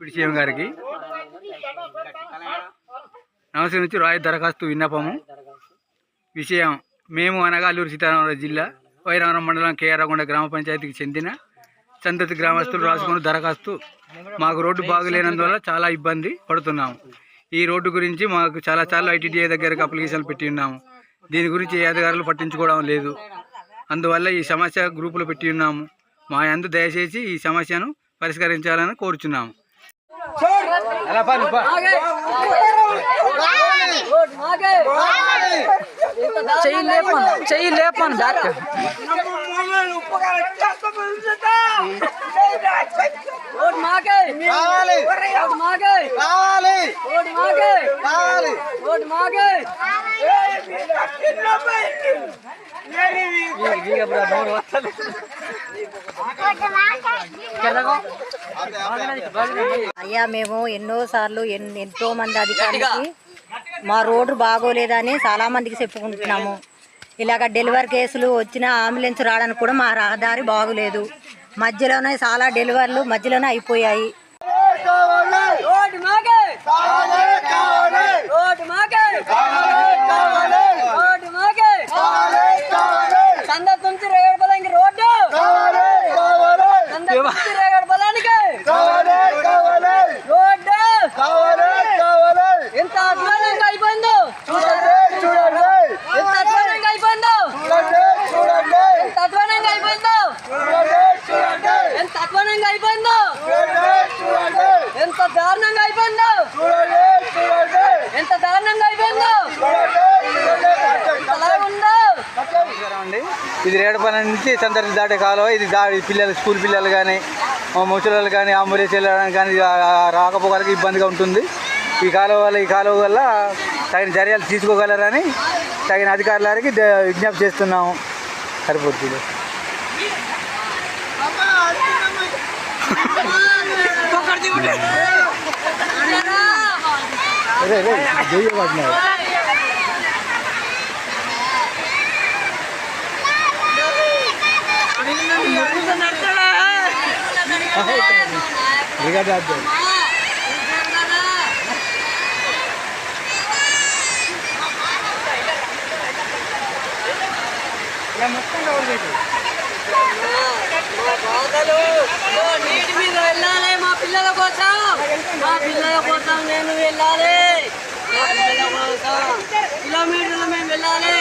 ఇప్పుడు సీఎం గారికి. నమస్తే నుంచి రాయ దరఖాస్తు విన్నపము. విషయం మేము అనగా అల్లూరు సీతారామరాజు జిల్లా వైరామరం మండలం కేఆర్గొండ గ్రామ పంచాయతీకి చెందిన సంతతి గ్రామస్తులు రాసుకుని దరఖాస్తు మాకు రోడ్డు బాగులేనందువల్ల చాలా ఇబ్బంది పడుతున్నాము. ఈ రోడ్డు గురించి మాకు చాలా చాలా ఐటీడీఏ దగ్గరకు అప్లికేషన్లు పెట్టి ఉన్నాము. దీని గురించి ఏ అధికారులు పట్టించుకోవడం లేదు. అందువల్ల ఈ సమస్య గ్రూపులో పెట్టి ఉన్నాము. మా అందు దయచేసి ఈ సమస్యను పరిష్కరించాలని కోరుచున్నాము. చెయ్యి లేపను చెయ్యి లేపను బ్యాక్ ఓటు మాకే అయ్యా మేము ఎన్నోసార్లు ఎంతో మంది అధికారులకి మా రోడ్డు బాగోలేదని చాలా మందికి చెప్పుకుంటున్నాము. ఇలాగ డెలివరీ కేసులు వచ్చిన అంబులెన్స్ రావడానికి కూడా మా రహదారి బాగోలేదు. మధ్యలోనే చాలా డెలివరీలు మధ్యలోనే అయిపోయాయి ఓటు మాకే ఓటు మాకే ఓటు మాకే సందర్శ నుంచి రేగడ బలానికి రోడ్డు సందర్శ నుంచి రేగడ బలానికి రోడ్డు ఎంత అధ్వానంగా అయిపోయిందో ఎంత అధ్వానంగా అయిపోయిందో ఎంత అధ్వానంగా అయిపోయిందో ఎంత అధ్వానంగా అయిపోయిందో ఎంత దారుణంగా అయిపోయిందో ఎంత దారుణంగా అయిపోయిందో అలా ఉందో నమస్కారం అండి ఇది రేడపల్లి నుంచి సందర్శి దాటే కాలువ ఇది దా పిల్లలు స్కూల్ పిల్లలు కానీ ముసలి కానీ అంబులెన్స్ వెళ్ళడానికి కానీ ఆ రాకపోకలకి ఇబ్బందిగా ఉంటుంది. ఈ కాలువ వల్ల ఈ కాలువ వల్ల తగిన చర్యలు తీసుకోగలరని తగిన అధికారులకి విజ్ఞప్తి చేస్తున్నాము. సరిపోతుంది. అదే అదే జయ్య పడినారు రికార్డు అర్థం నీటి మీద వెళ్ళాలి మా పిల్లల కోసం మా పిల్లల కోసం నేను వెళ్ళాలి కిలోమీటర్లు మేము వెళ్ళాలి.